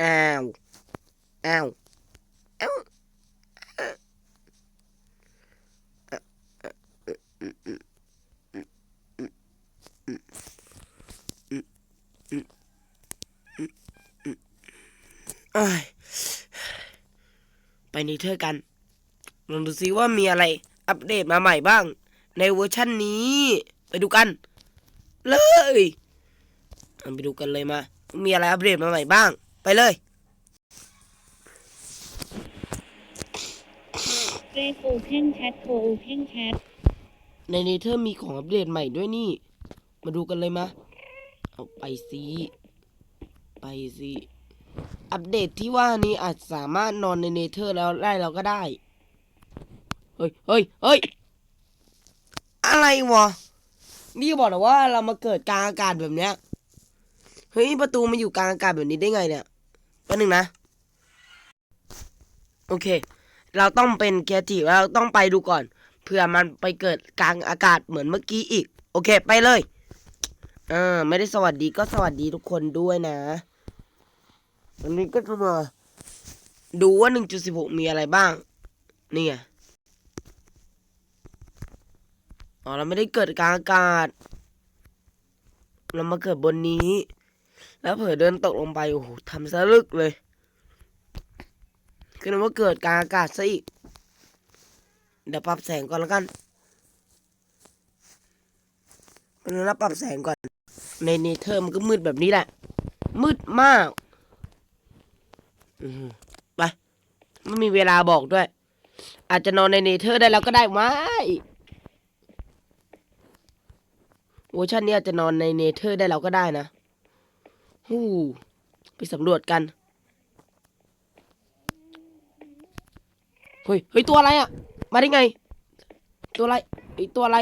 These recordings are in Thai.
อ้าวอ้าวอ้าวเอ้ยไปนี่เธอกัน ลองดูซิว่ามีอะไรอัปเดตมาใหม่บ้าง ในเวอร์ชั่นนี้ ไปดูกัน เลย ไปดูกันเลยมา มีอะไรอัปเดตมาใหม่บ้าง ไปเลยเรฟโอเพนแชทโฟโอเพนแชทในนี้เธอมีของอัปเดตใหม่ด้วยนี่ มาดูกันเลยมาเอาไปสิไปสิอัปเดตที่ว่านี้อาจสามารถนอนในเนเธอร์แล้วได้เราก็ได้ เฮ้ยเฮ้ยเฮ้ยอะไรวะ นี่บอกนะว่าเรามาเกิดกลางอากาศแบบเนี้ย เฮ้ย ประตูมาอยู่กลางอากาศแบบนี้ได้ไงเนี่ย แป๊บนึงนะ โอเค เราต้องเป็นเกียร์ทีเราต้องไปดูก่อนเพื่อมันไปเกิดกลางอากาศเหมือนเมื่อกี้อีก โอเค ไปเลยอ่าไม่ได้สวัสดีก็สวัสดีทุกคนด้วยนะวันนี้ก็จะมาดูว่า 1.16 มีอะไรบ้าง นี่ไงอ๋อเราไม่ได้เกิดกลางอากาศ เรามาเกิดบนนี้ แล้วเผลอเดินตกลงไปโอ้โหทำซะลึกเลยคือว่าเกิดกางอากาศซะอีก เดี๋ยวปรับแสงก่อนแล้วกันมันรับปรับแสงก่อน ในเนเธอร์มันก็มืดแบบนี้แหละ มืดมากไปไม่มีเวลาบอกด้วย อาจจะนอนในเนเธอร์ได้แล้วก็ได้ไม่เวอร์ชันนี้อาจจะนอนในเนเธอร์ได้แล้วก็ได้นะ ฮู้ไปสำรวจกันเฮ้ยเฮ้ยตัวอะไรอะ มาได้ไง ตัวอะไรไอยตัวอะไร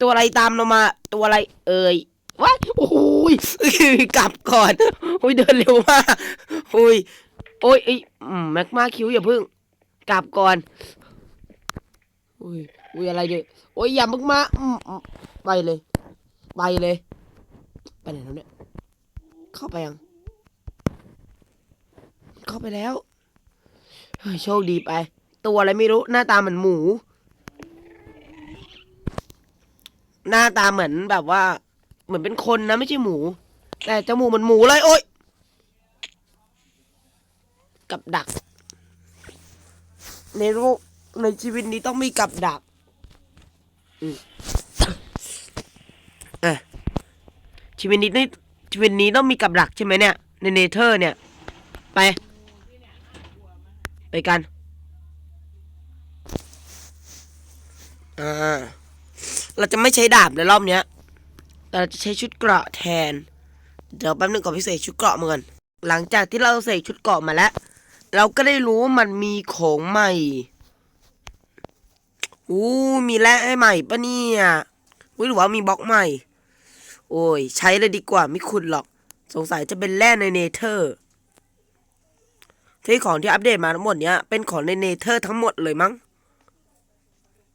ตัวอะไรตามเรามา ตัวอะไร เอ่ยว้าโอ้ยกลับก่อนโอ้ยเดินเร็วมากโอ้ยโอ้ยไอยอืมแม็กมาคิวอย่าพึ่ง กลับก่อนโอ้ยโอ้ยอะไรเนี่ยโอ้ยอย่ามึงมาไปเลย ไปเลย ไปไหนแล้วเนี่ย เข้าไปยัง เข้าไปแล้วโชคดีไป ตัวอะไรไม่รู้หน้าตาเหมือนหมู หน้าตาเหมือนแบบว่า เหมือนเป็นคนนะไม่ใช่หมู แต่จมูกเหมือนหมูเลยโอ๊ยกับดัก ในโลกในชีวิตนี้ต้องมีกับดักอืมอะชีวิตนี้นี่ ชีวิตนี้ต้องมีกับดักใช่ไหมเนี่ย ในเนเธอร์เนี่ย ไป ไปกัน อ่า เราจะไม่ใช้ดาบในรอบเนี้ย แต่เราจะใช้ชุดเกราะแทน เดี๋ยวแป๊บนึงก่อนพี่เสกชุดเกราะมาก่อนหลังจากที่เราเสกชุดเกราะมาแล้ว เราก็ได้รู้ว่ามันมีของใหม่อู้มีแร่ให้ใหม่ปะเนี่ยอุ้ยหรือว่ามีบล็อกใหม่ โอ้ย ใช้เลยดีกว่าไม่ขุดหรอก สงสัยจะเป็นแร่ในเนเธอร์ที่ของที่อัปเดตมาทั้งหมดเนี้ยเป็นของในเนเธอร์ทั้งหมดเลยมั้ง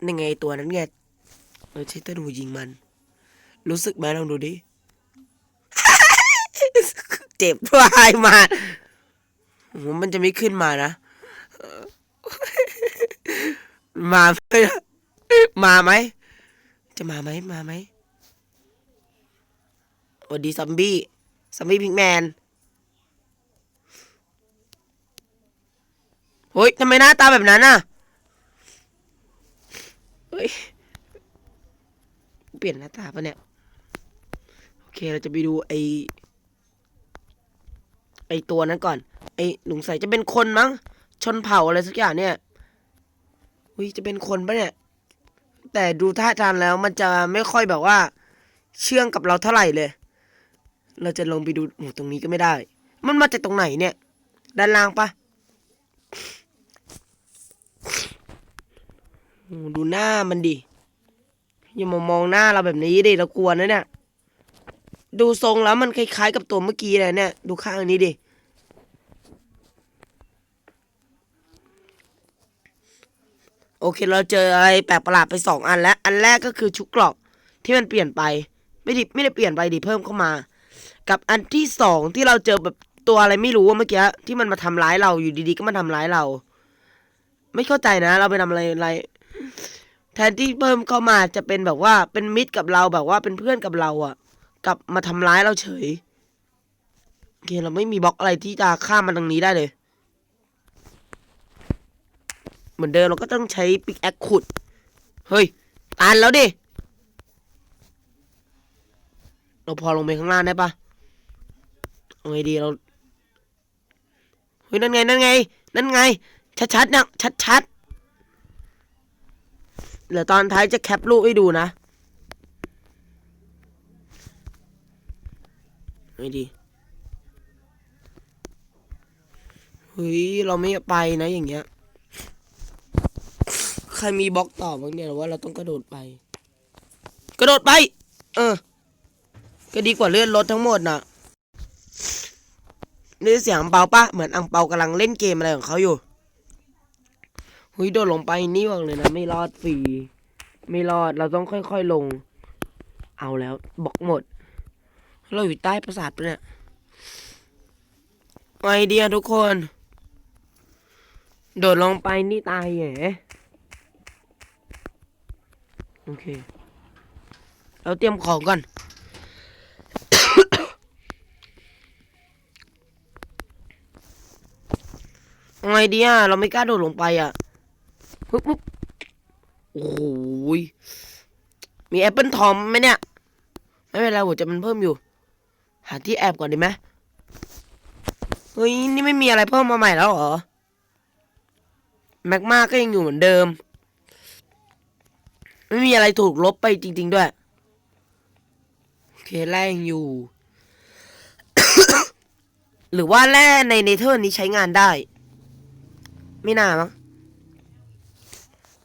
นี่ไงตัวนั้นไงเออใช้ตะดูยิงมัน รู้สึกไหมลองดูดิ เจ็บวายมาโอ้มันจะไม่ขึ้นมานะ มาไหมมาไหม จะมาไหมมาไหม สวัสดีซอมบี้ซอมบี้พิกแมนเฮ้ยทำไมหน้าตาแบบนั้นอะเฮ้ยเปลี่ยนหน้าตาปะเนี่ยโอเคเราจะไปดูไอไอตัวนั้นก่อน ไอหลุงใส่จะเป็นคนมั้ง ชนเผ่าอะไรสักอย่างเนี่ยอุ้ยจะเป็นคนปะเนี่ย แต่ดูท่าทางแล้วมันจะไม่ค่อยแบบว่า เชื่องกับเราเท่าไหร่เลย เราจะลงไปดูโอ้ตรงนี้ก็ไม่ได้ มันมาจากตรงไหนเนี่ย ด้านล่างปะดูหน้ามันดิ อย่ามามองหน้าเราแบบนี้ดิ เรากลัวนะเนี่ย ดูทรงแล้วมันคล้ายๆกับตัวเมื่อกี้เลยเนี่ย ดูข้างนี้ดิ โอเค เราเจออะไรแปลกประหลาดไปสองอันแล้ว อันแรกก็คือชุดกรอกที่มันเปลี่ยนไป ไม่ได้ไม่ได้เปลี่ยนไปดิ เพิ่มเข้ามา กับอันที่สองที่เราเจอแบบตัวอะไรไม่รู้อะเมื่อกี้ที่มันมาทำร้ายเราอยู่ดีๆ ก็มาทำร้ายเรา ไม่เข้าใจนะ เราไปทำอะไรอะไร แทนที่เพิ่มเข้ามาจะเป็นแบบว่าเป็นมิตรกับเราแบบว่าเป็นเพื่อนกับเราอะกลับมาทำร้ายเราเฉยโอเคเราไม่มีบล็อกอะไรที่จะข้ามมันตรงนี้ได้เลย เหมือนเดิมเราก็ต้องใช้ปิกแอคขุดเฮ้ยตันแล้วดิเราพอลงไปข้างล่างได้ปะ ไงดีเราเฮ้ยนั่นไงนั่นไง นั่นไง ชัดๆนะชัดๆเดี๋ยวตอนท้ายจะแคปรูปให้ดูนะไงดีเฮ้ยเราไม่ไปนะอย่างเงี้ยใครมีบล็อกต่อบ้างเนี่ยหรือว่าเราต้องกระโดดไป กระโดดไป เออ ก็ดีกว่าเลื่อนรถทั้งหมดน่ะ นี่เสียงอังเปาปะเหมือนอังเปากำลังเล่นเกมอะไรของเขาอยู่หุยโดดลงไปนี่บอกเลยนะ ไม่รอดฟรีไม่รอดเราต้องค่อยๆลง เอาแล้วบอกหมด เราอยู่ใต้ปราสาทปะเนี่ยไอเดียทุกคน โดดลงไปนี่ตายแหโอเค เราเตรียมของก่อน เอา ไงดีอะเราไม่กล้าโดดลงไปอะปึ๊บปึ๊บโอ้โหยมีแอปเปิลทอมไหมเนี่ย ไม่เป็นไรหัวจะมันเพิ่มอยู่ หาที่แอบก่อนดีไหมเฮ้ยนี่ไม่มีอะไรเพิ่มมาใหม่แล้วเหรอแม็กมาก็ยังอยู่เหมือนเดิม ไม่มีอะไรถูกลบไปจริง ๆ ด้วยโอเคแร่ยังอยู่ หรือว่าแร่ในเนเธอร์นี้ใช้งานได้ ไม่น่ามั้ง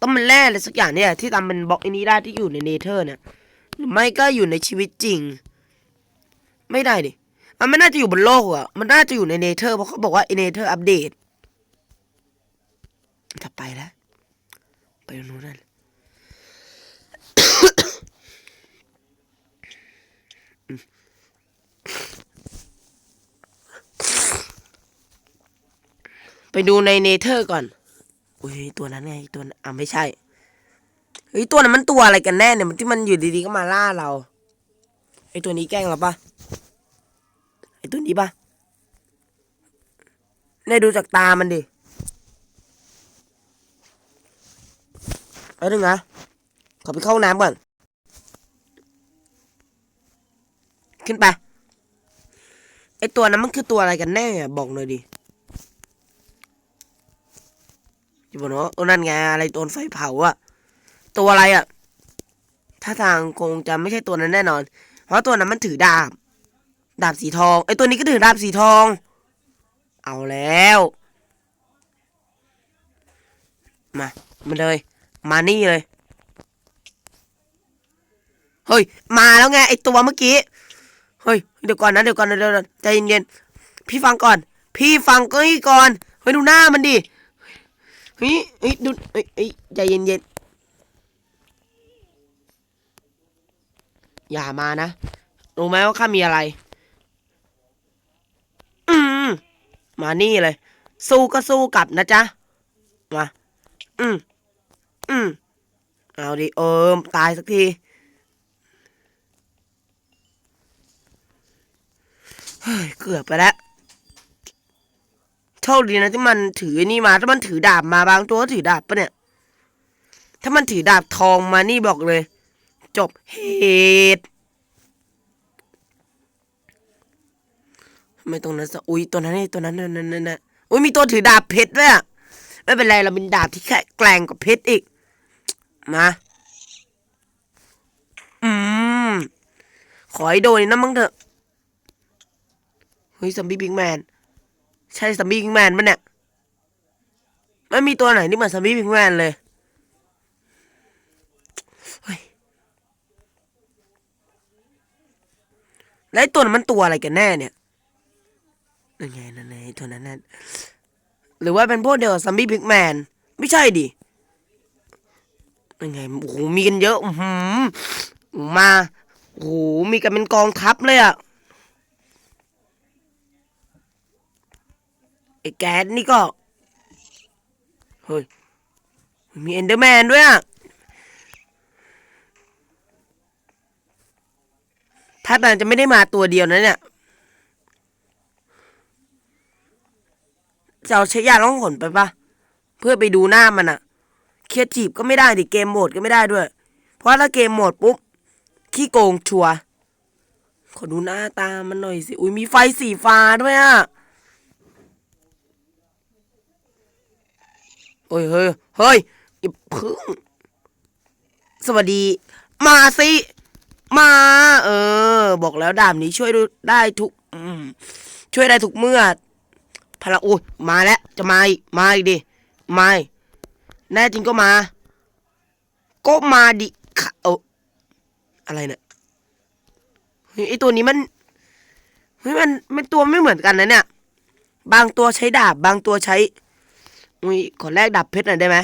ต้องเป็นแร่อะไรสักอย่างเนี่ยที่ทำเป็นบล็อกอันนี้ได้ที่อยู่ในเนเธอร์เนี่ยหรือไม่ก็อยู่ในชีวิตจริง ไม่ได้ดิมันไม่น่าจะอยู่บนโลกอะมันน่าจะอยู่ในเนเธอร์เพราะเขาบอกว่าเนเธอร์อัปเดตจะไปแล้วไปโนู้นนั่น ไปดูในเนเธอร์ก่อน อุ้ยตัวนั้นไงตัวนั้นอะไม่ใช่เฮ้ยตัวนั้นมันตัวอะไรกันแน่เนี่ยมันที่มันอยู่ดีๆก็มาล่าเราไอตัวนี้แกล้งเราปะไอตัวนี้ปะเนี่ยดูจากตามันดิเอาหนึ่งนะขอไปเข้าน้ำก่อน ขึ้นไปไอตัวนั้นมันคือตัวอะไรกันแน่บอกหน่อยดิ อยู่บนว่าโอ้นั่นไงอะไรโดนไฟเผาอะตัวอะไรอะถ้าทางคงจะไม่ใช่ตัวนั้นแน่นอน เพราะตัวนั้นมันถือดาบ ดาบสีทองไอตัวนี้ก็ถือดาบสีทอง เอาแล้ว มามาเลย มานี่เลยเฮ้ยมาแล้วไงไอตัวเมื่อกี้เฮ้ยเดี๋ยวก่อนนะเดี๋ยวก่อนนะเดี๋ยวก่อนใจเย็นๆพี่ฟังก่อน พี่ฟังก็ให้ก่อนเฮ้ยดูหน้ามันดิ เฮ้ยเฮ้ยดูเฮ้ยเฮ้ยใจเย็นๆอย่ามานะรู้ไหมว่าข้ามีอะไร อืมมานี่เลย สู้ก็สู้กลับนะจ๊ะ มา อืมอืมเอาดิเออตายสักทีเฮ้ยเกือบไปแล้ว โชคดีนะที่มันถือนี่มาถ้ามันถือดาบมาบางตัวก็ถือดาบปะเนี่ย ถ้ามันถือดาบทองมานี่บอกเลย จบเหตุทำไมตรงนั้นสะอุ้ยตัวนั้นไอ้ตัวนั้นนั่นนั่นนั่นอุ้ยมีตัวถือดาบเพชรด้วยอะไม่เป็นไรเราเป็นดาบที่แข็แกร่งกว่าเพชรอีก มาอืมขอให้โดนนะมั้งเถอะเฮ้ยซัมบี้บิ๊กแมน ใช่ซัมบี้บิ๊กแมนมันเนี่ยไม่มีตัวไหนที่เหมือนซัมบี้บิ๊กแมนเลยแล้วไอตัวนั้นมันตัวอะไรกันแน่เนี่ยนั่นไงนั่นไงตัวนั้นนั่นหรือว่าเป็นพวกเดียวกับซัมบี้บิ๊กแมน ไม่ใช่ดินั่นไง โอ้โห มีกันเยอะ อือหือมา โอ้โห มีกันเป็นกองทัพเลยอะ ไอ้แก๊สนี่ก็ เฮ้ย มีเอนเดอร์แมนด้วยอะ ถ้าแต่จะไม่ได้มาตัวเดียวนะเนี่ยจะเอาใช้ยาล่องหนไปปะเพื่อไปดูหน้ามันอะเคลียร์จีบก็ไม่ได้ดิเกมโหมดก็ไม่ได้ด้วย เพราะถ้าเกมโหมดปุ๊บ ขี้โกงชัวร์ขอดูหน้าตามันหน่อยสิ อุ้ยมีไฟสีฟ้าด้วยอะ เฮ้ยเฮ้ยเฮ้ยอย่าพึ่ง สวัสดี มาสิ มา เออ บอกแล้วดาบนี้ช่วยได้ทุกช่วยได้ทุกเมื่อพลังอุ้ยมาแล้ว จะมาอีกมาอีกดิมาแน่จริงก็มา ก็มาดิค่ะเอออะไรเนี่ยเฮ้ยไอตัวนี้มันเฮ้ยมันมันตัวไม่เหมือนกันนะเนี่ย บางตัวใช้ดาบ บางตัวใช้ อุ้ยขอแลกดาบเพชรหน่อยได้ไหม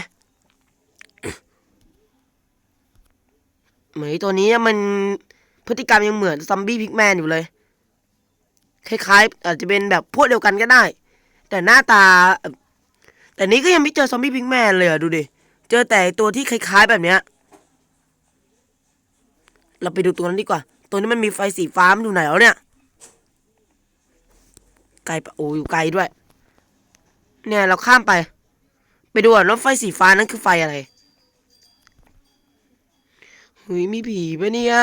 เหมือนตัวนี้มันพฤติกรรมยังเหมือนซอมบี้พิกแมนอยู่เลย คล้ายๆ อาจจะเป็นแบบพวกเดียวกันก็ได้ แต่หน้าตา แต่นี้ก็ยังไม่เจอซอมบี้พิกแมนเลยอะดูดิ เจอแต่ตัวที่คล้าย ๆ แบบเนี้ย เราไปดูตัวนั้นดีกว่า ตัวนี้มันมีไฟสีฟ้ามันอยู่ไหนแล้วเนี่ย ไกลปะโอ้อยู่ไกลด้วย เนี่ยเราข้ามไป ไปดูก่อนว่าไฟสีฟ้านั้นคือไฟอะไรเฮ้ยมีผีปะเนี่ย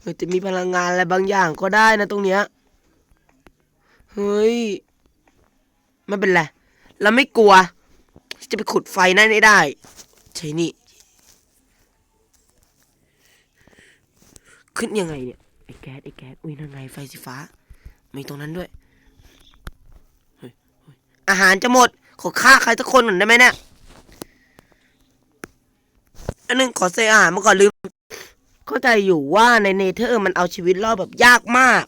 เฮ้ยจะมีพลังงานอะไรบางอย่างก็ได้นะตรงเนี้ยเฮ้ยไม่เป็นไรเราไม่กลัว จะไปขุดไฟนั่นได้ ใช่นี่ ขึ้นยังไงเนี่ยไอ้แก๊สไอ้แก๊สอุ้ยนั่นไงไฟสีฟ้า มีตรงนั้นด้วยเฮ้ยเฮ้ยอาหารจะหมด ขอฆ่าใครสักคนหน่อยได้ไหมเนี่ยอันนึงขอเซอาหารมาก่อนลืม เข้าใจอยู่ว่าในเนเธอร์มันเอาชีวิตรอดแบบยากมาก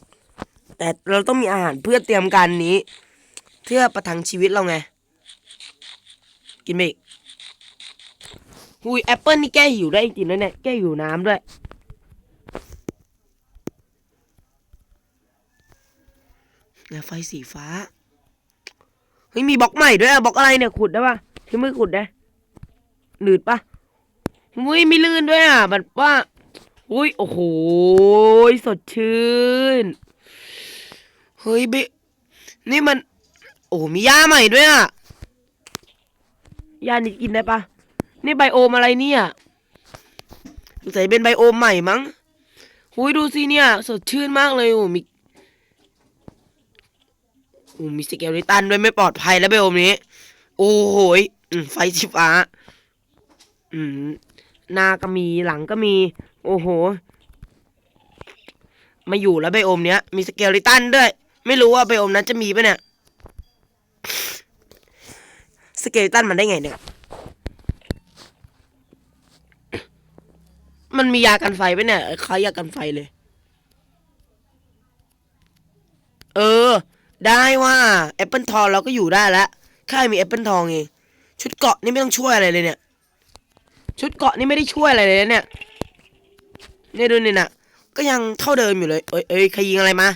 แต่เราต้องมีอาหารเพื่อเตรียมการนี้ เพื่อประทังชีวิตเราไง กินไปอีกหุยแอปเปิลนี่แก้หิวได้จริงๆนะเนี่ยแก้หิวน้ำด้วย ไฟสีฟ้า เฮ้ยมีบล็อกใหม่ด้วยอะบล็อกอะไรเนี่ยขุดได้ปะที่มือขุดได้หนืดปะอุ้ยมีลื่นด้วยอะแบบว่าอุ้ยโอ้โหสดชื่นเฮ้ยเบนี่มัน โอ้มียาใหม่ด้วยอะยานี่กินได้ปะนี่ไบโอมอะไรเนี่ยสงสัยเป็นไบโอมใหม่มั้งหุยดูสิเนี่ย สดชื่นมากเลยโอ้มี อ้มีสเกลลิตันด้วยไม่ปลอดภัยแล้วไบโอมนี้ โอ้โหยไฟสีฟ้า อืมหน้าก็มีหลังก็มี โอ้โห มาอยู่แล้วไบโอมเนี้ย มีสเกลลิตันด้วย ไม่รู้ว่าไบโอมนั้นจะมีปะเนี่ย สเกลลิตันมันได้ไงเนี่ย มันมียากันไฟปะเนี่ยคล้ายยากันไฟเลย เออ ได้ว่าแอปเปิลทองเราก็อยู่ได้แล้วแค่มีแอปเปิลทองเองชุดเกาะนี่ไม่ต้องช่วยอะไรเลยเนี่ย ชุดเกาะนี่ไม่ได้ช่วยอะไรเลยเนี่ยเนี่ยดูนี่น่ะก็ยังเท่าเดิมอยู่เลย เอ้ยเอ้ยใครยิงอะไรมา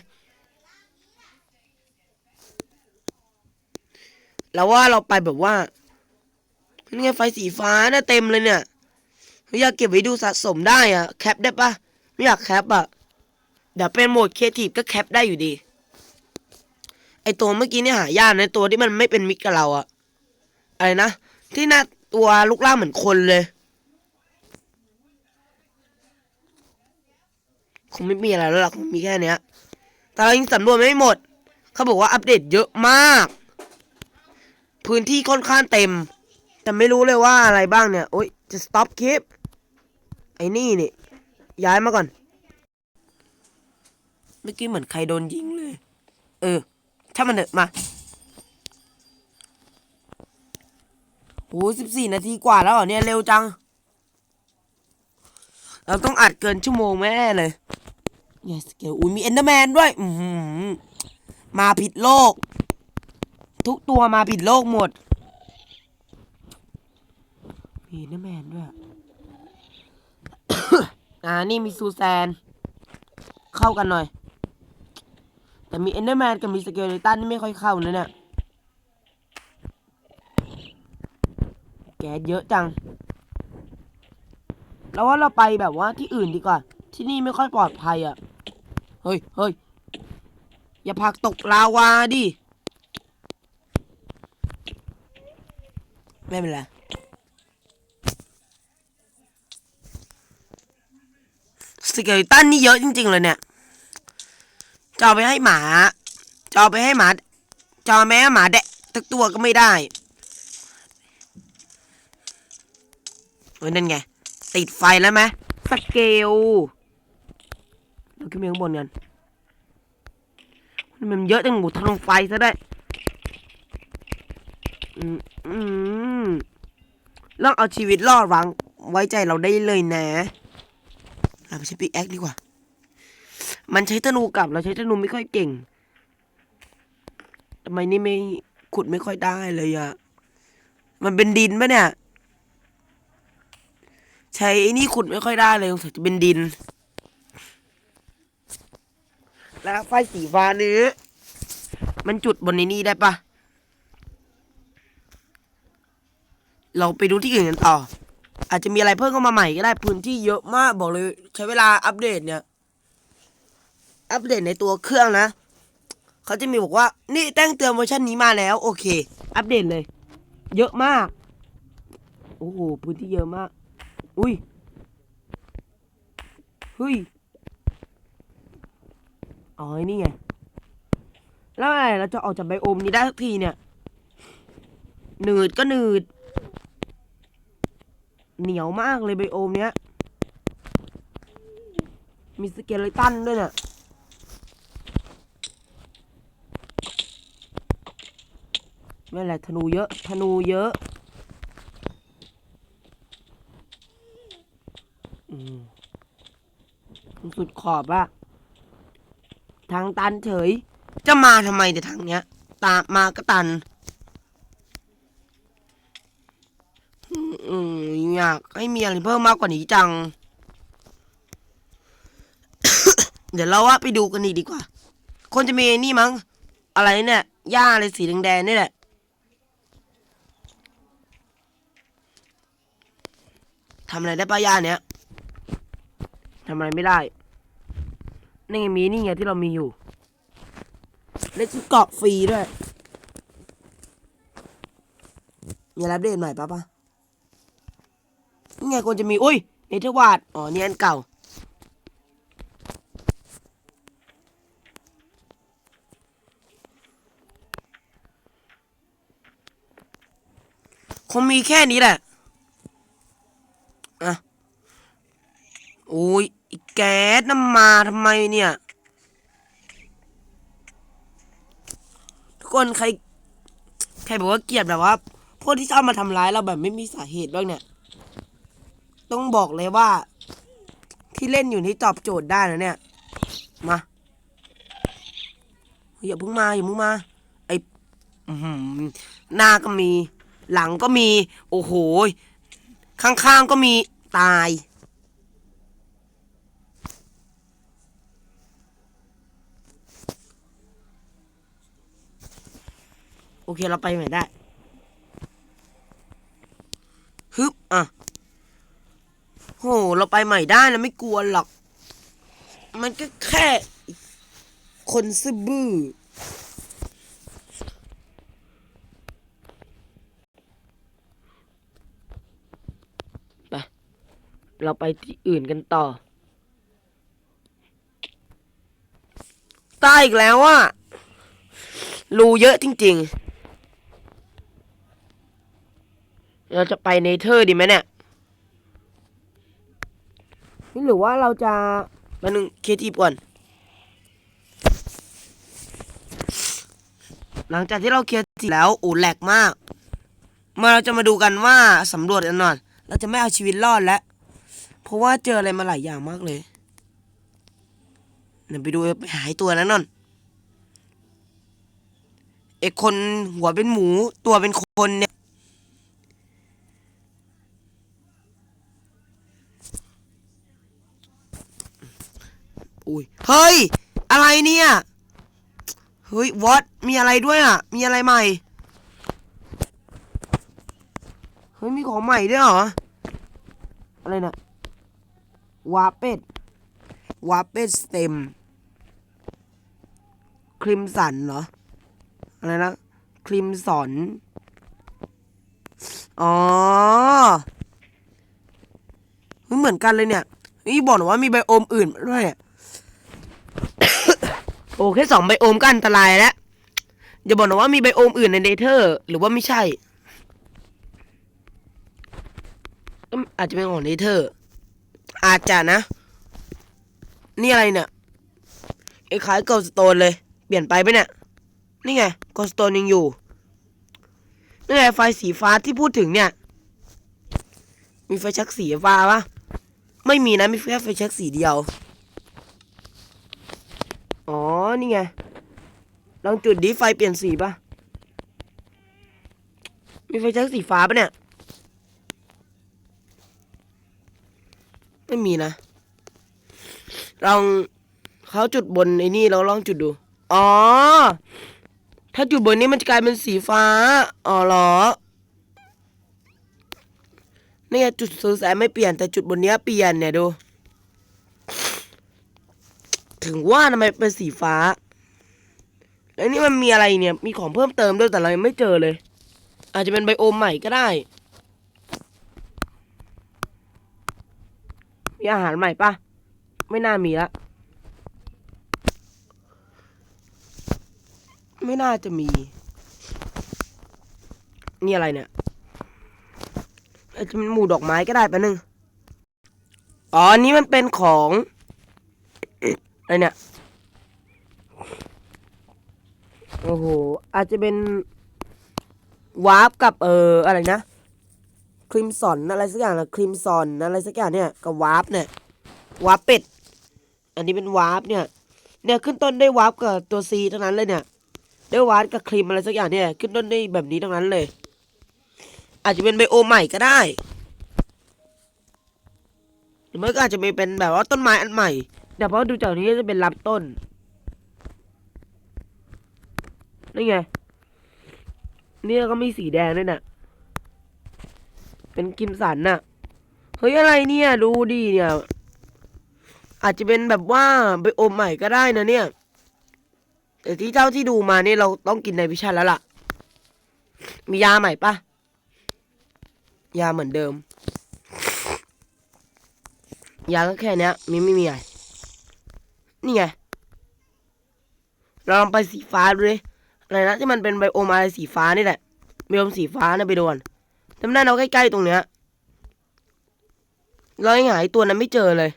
แล้วว่าเราไปแบบว่านี่ไงไฟสีฟ้าน่ะเต็มเลยเนี่ยอยากเก็บไว้ดูสะสมได้อะแคปได้ปะไม่อยากแคปอะเดี๋ยวเป็นโหมดครีเอทีฟก็แคปได้อยู่ดี ไอตัวเมื่อกี้เนี่ยหายากในตัวที่มันไม่เป็นมิตรกับเราอะอะไรนะ ที่หน้าตัวลูกล่างเหมือนคนเลย คงไม่มีอะไรแล้วล่ะคงมีแค่เนี้ย แต่เรายังสำรวจไม่หมด เขาบอกว่าอัปเดตเยอะมาก พื้นที่ค่อนข้างเต็ม แต่ไม่รู้เลยว่าอะไรบ้างเนี่ย โอ๊ย จะสต็อปคลิป ไอ้นี่นี่ ย้ายมาก่อน เมื่อกี้เหมือนใครโดนยิงเลย เออ ถ้ามันเถอะมาโอ้สิบสี่นาทีกว่าแล้วเหรอเนี่ยเร็วจัง เราต้องอัดเกินชั่วโมงแม่เลย yes เกลอุ้ยมีเอนเดอร์แมนด้วยอือหือมาผิดโลก ทุกตัวมาผิดโลกหมด มีเอนเดอร์แมนด้วยอ่านี่มีซูแซน เข้ากันหน่อย แต่มีเอนเดอร์แมนกับมีสเกลเลตันนี่ไม่ค่อยเข้านยเนี่ยแกเยอะจัง แล้วว่าเราไปแบบว่าที่อื่นดีกว่า ที่นี่ไม่ค่อยปลอดภัยอะ เฮ้ยเฮ้ยอย่าผักตกลาวาดิ ไม่เป็นไรสเกลตันนี่เยอะจริง ๆ เลยเนี่ย จะเอาไปให้หมาจะเอาไปให้หมาจะเอาไปให้หมาแดะตักตัวก็ไม่ได้เฮ้ยนั่นไง ติดไฟแล้วไหมสเกลเราขึ้นไปข้างบนกันมันเยอะจังหมูทะลงไฟซะได้อืมอืมลองเอาชีวิตรอดวางไว้ใจเราได้เลยนะเราไปใช้ปิกแอคดีกว่า มันใช้ธนูกลับเราใช้ธนูไม่ค่อยเก่งทำไมนี่ไม่ขุดไม่ค่อยได้เลยอะมันเป็นดินปะเนี่ย ใช้ไอ้นี่ขุดไม่ค่อยได้เลยสงสัยจะเป็นดิน แล้วไฟสีฟ้านี้มันจุดบนในนี้ได้ปะเราไปดูที่อื่นกันต่อ อาจจะมีอะไรเพิ่มเข้ามาใหม่ก็ได้พื้นที่เยอะมากบอกเลย ใช้เวลาอัปเดตเนี่ย อัปเดตในตัวเครื่องนะเขาจะมีบอกว่า นี่แจ้งเตือนเวอร์ชันนี้มาแล้ว โอเค อัปเดตเลย เยอะมาก โอ้โหพื้นที่เยอะมาก อุ้ยเฮ้ยอ๋อไอ้นี่ไง แล้วอะไรเราจะออกจากไบโอมนี้ได้สักทีเนี่ยหนืดก็หนืด เหนียวมากเลยไบโอมเนี้ย มีสเกลเลตันด้วยเนี่ย ไม่เป็นไรธนูเยอะธนูเยอะอืมสุดขอบอะทางตันเฉย จะมาทำไมแต่ทางเนี้ย ตามมาก็ตันอืมอยากให้มีอะไรเพิ่มมากกว่านี้จัง เดี๋ยวเราว่าไปดูกันอีกดีกว่า คนจะมีไอ้นี่มั้ง อะไรเนี่ยหญ้าอะไรสีแดงๆนี่แหละ ทำอะไรได้ป้าหญ้าเนี้ยทำอะไรไม่ได้นี่ไงมีนี่ไงที่เรามีอยู่เล่นชุดเกาะฟรีด้วย มีอะไรอัปเดตหน่อยป้าป้านี่ไงควรจะมี อุ้ยเนเธอร์วาดอ๋อนี่อันเก่า คงมีแค่นี้แหละ อะโอ้ยอีแก๊สน้ำมาทำไมเนี่ย ทุกคนใคร ใครบอกว่าเกลียดแบบว่าพวกที่ชอบมาทำร้ายเราแบบไม่มีสาเหตุบ้างเนี่ย ต้องบอกเลยว่า ที่เล่นอยู่นี่ตอบโจทย์ได้นะเนี่ย มาอย่าพิ่งมาอย่าพิ่งมา ไอ้หน้าก็มี หลังก็มี โอ้โหข้างๆก็มี ตาย โอเค เราไปใหม่ได้ ฮึบ อะโหเราไปใหม่ได้นะไม่กลัวหรอก มันก็แค่ คนซื่อบื้อ เราไปที่อื่นกันต่อตายอีกแล้วอะรูเยอะจริง ๆ เราจะไปเนเธอร์ดีไหมเนี่ยหรือว่าเราจะมาหนึ่งเคทีก่อน หลังจากที่เราเคลียร์ทีแล้วโอ้แหลกมาก มาเราจะมาดูกันว่าสำรวจกันหน่อย เราจะไม่เอาชีวิตรอดแล้ว เพราะว่าเจออะไรมาหลายอย่างมากเลยเดี๋ยวไปดูไปหายตัวนั้นนอนไอคนหัวเป็นหมูตัวเป็นคนเนี่ยอุ้ยเฮ้ย อะไรเนี่ย เฮ้ยวอตมีอะไรด้วยอะ มีอะไรใหม่ เฮ้ฮ้ยมีของใหม่ด้วยเหรอ อะไรนะ วาเป็ดวาเป็ดสเต็มครีมสันเหรอ อะไรนะครีมสอน อ๋อเหมือนกันเลยเนี่ย นี่บอกหนว่ามีไบโอมอื่นด้วยเนี่ยโอ้แค่สองไบโอมก็อันตรายแล้วอย่าบอกนะว่ามีไบโอมอื่นในเนเธอร์ หรือว่าไม่ใช่ก็อาจจะเป็นของเนเธอร์ อาจจะนะ นี่อะไรเนี่ยไอ้คล้ายเกลสโตนเลย เปลี่ยนไปไหมเนี่ย นี่ไงเกลสโตนยังอยู่นี่ไงไฟสีฟ้าที่พูดถึงเนี่ย มีไฟชักสีฟ้าปะไม่มีนะมีแค่ไฟชักสีเดียว อ๋อ นี่ไง ลองจุดดิไฟเปลี่ยนสีปะมีไฟช็กสีฟ้าปะเนี่ย ไม่มีนะ ลองเขาจุดบนไอ้นี่เราลองจุดดู อ๋อ ถ้าจุดบนนี้มันจะกลายเป็นสีฟ้า อ๋อเหรอนี่ไงจุดสื่อสายไม่เปลี่ยนแต่จุดบนเนี้ยเปลี่ยนเนี่ยดู ถึงว่าทำไมเป็นสีฟ้า แล้วนี่มันมีอะไรเนี่ย มีของเพิ่มเติมด้วยแต่เรายังไม่เจอเลย อาจจะเป็นไบโอมใหม่ก็ได้ มีอาหารใหม่ปะไม่น่ามีละไม่น่าจะมี นี่อะไรเนี่ยอาจจะเป็นหมู่ดอกไม้ก็ได้ปะนึง อ๋ออันนี้มันเป็นของ อะไรเนี่ย โอ้โห อาจจะเป็น วาร์ปกับเอออะไรนะ ครีมซอนอะไรสักอย่างนะครีมซอนอะไรสักอย่างเนี่ยกับวาร์ปเนี่ยวาร์ปเป็ด อันนี้เป็นวาร์ปเนี่ย เนี่ยขึ้นต้นด้วยวาร์ปกับตัวซีเท่านั้นเลยเนี่ยได้วาร์ปกับครีมอะไรสักอย่างเนี่ยขึ้นต้นได้แบบนี้ทั้งนั้นเลย อาจจะเป็นไบโอใหม่ก็ได้หรือไม่ก็อาจจะเป็นแบบว่าต้นไม้อันใหม่แต่เพราะดูจากนี้จะเป็นลำต้นนี่ไง นี่ก็มีสีแดงด้วยน่ะ เป็นกิมสันน่ะ เฮ้ยอะไรเนี่ยดูดิเนี่ย อาจจะเป็นแบบว่าไปอมใหม่ก็ได้นะเนี่ย แต่ที่เจ้าที่ดูมาเนี่ยเราต้องกินในวิชันแล้วล่ะ มียาใหม่ปะยาเหมือนเดิม ยาก็แค่เนี้ยมีไม่มีอะไรนี่ไง เราลองไปสีฟ้าดูดิอะไรนะที่มันเป็นไบโอมอะไรสีฟ้านี่แหละไบโอมสีฟ้านะไปดูกัน จำได้เราใกล้ ๆ ตรงเนี้ย เรายังหายตัวนั้นไม่เจอเลย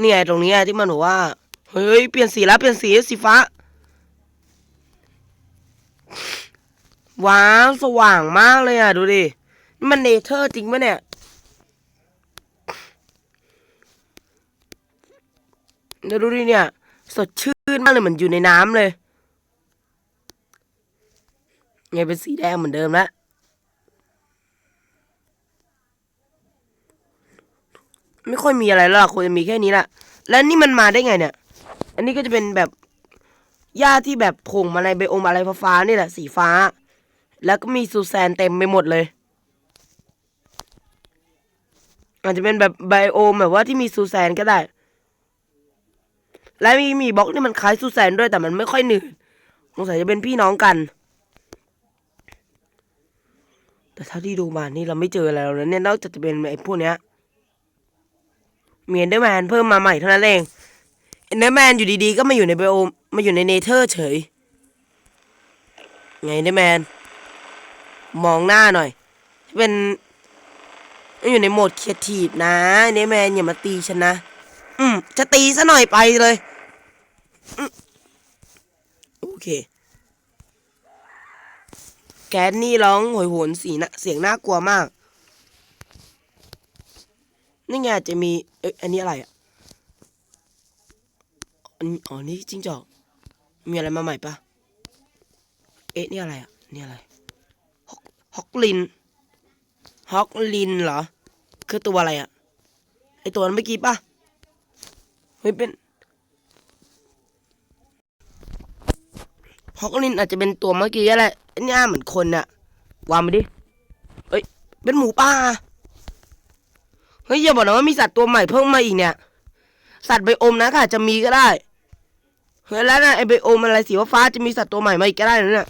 เนี่ยตรงนี้ที่มันบอกว่า เฮ้ย เปลี่ยนสีแล้วเปลี่ยนสีสีฟ้า ว้าวสว่างมากเลยอะ ดูดินี่มันเนเธอร์จริงปะเนี่ยเดี๋ยวดูดิเนี่ย สดชื่นมากเลยเหมือนอยู่ในน้ำเลย ไงเป็นสีแดงเหมือนเดิมแล้วไม่ค่อยมีอะไรแล้วควรจะมีแค่นี้ละแล้วนี่มันมาได้ไงเนี่ย อันนี้ก็จะเป็นแบบหญ้าที่แบบผงมาในไบโอมอะไรฟ้าๆนี่แหละสีฟ้า แล้วก็มีซูแซนเต็มไปหมดเลย อาจจะเป็นแบบไบโอมแบบว่าที่มีซูแซนก็ได้ และมีมีบล็อกนี่มันคล้ายซูแซนด้วยแต่มันไม่ค่อยหนืดสงสัยจะเป็นพี่น้องกัน แต่เท่าที่ดูมานี่เราไม่เจออะไรแล้วนะเนี่ยนอกจากจะเป็นไอ้พวกเนี้ยเมีเอนเดอร์แมนเพิ่มมาใหม่เท่านั้นเองเอนเดอร์แมนอยู่ดีๆ ก็มาอยู่ในไบโอมมาอยู่ในเนเธอร์เฉย ไงเดอร์แมน มองหน้าหน่อย เป็นอยู่ในโหมดเคียทีฟนะเนเดอร์แมนอย่ามาตีฉันนะ อืมจะตีซะหน่อยไปเลย โอเค แกนนี่ร้องโหยหวนสีนะเสียงน่ากลัวมาก นี่ไงจะมี เอ้ยอันนี้อะไรอะอันอ๋อ นี่จิ้งจอก มีอะไรมาใหม่ปะเอ๊ะ นี่อะไรอะ นี่อะไร ฮอกฮอกลิน ฮอกลินเหรอ คือตัวอะไรอะ ไอตัวนั้นเมื่อกี้ปะเฮ้ยเป็นฮอกลินอาจจะเป็นตัวเมื่อกี้ก็ได้ ไอ้เนี่ยเหมือนคนน่ะ วางไปดิ เอ้ย เป็นหมูป่า เฮ้ยอย่าบอกนะว่ามีสัตว์ตัวใหม่เพิ่มมาอีกเนี่ย สัตว์ไบโอมนะค่ะ จะมีก็ได้ เฮ้ยแล้วนะไอไบโอมอะไรสีฟ้าจะมีสัตว์ตัวใหม่มาอีกก็ได้นะเนี่ย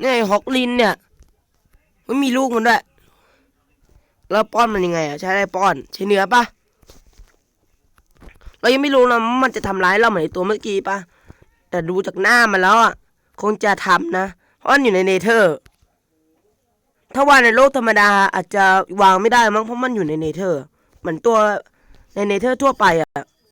เนี่ยไอฮอกลินเนี่ยมันมีลูกมันด้วย แล้วป้อนมันยังไงอะ ใช้อะไรป้อน ใช้เนื้อปะเรายังไม่รู้นะว่ามันจะทำร้ายเราเหมือนตัวเมื่อกี้ปะแต่ดูจากหน้ามันแล้วอะ คงจะทำนะเพราะมันอยู่ในเนเธอร์ ถ้าว่าในโลกธรรมดาอาจจะวางไม่ได้มั้งเพราะมันอยู่ในเนเธอร์ เหมือนตัวในเนเธอร์ทั่วไปอะ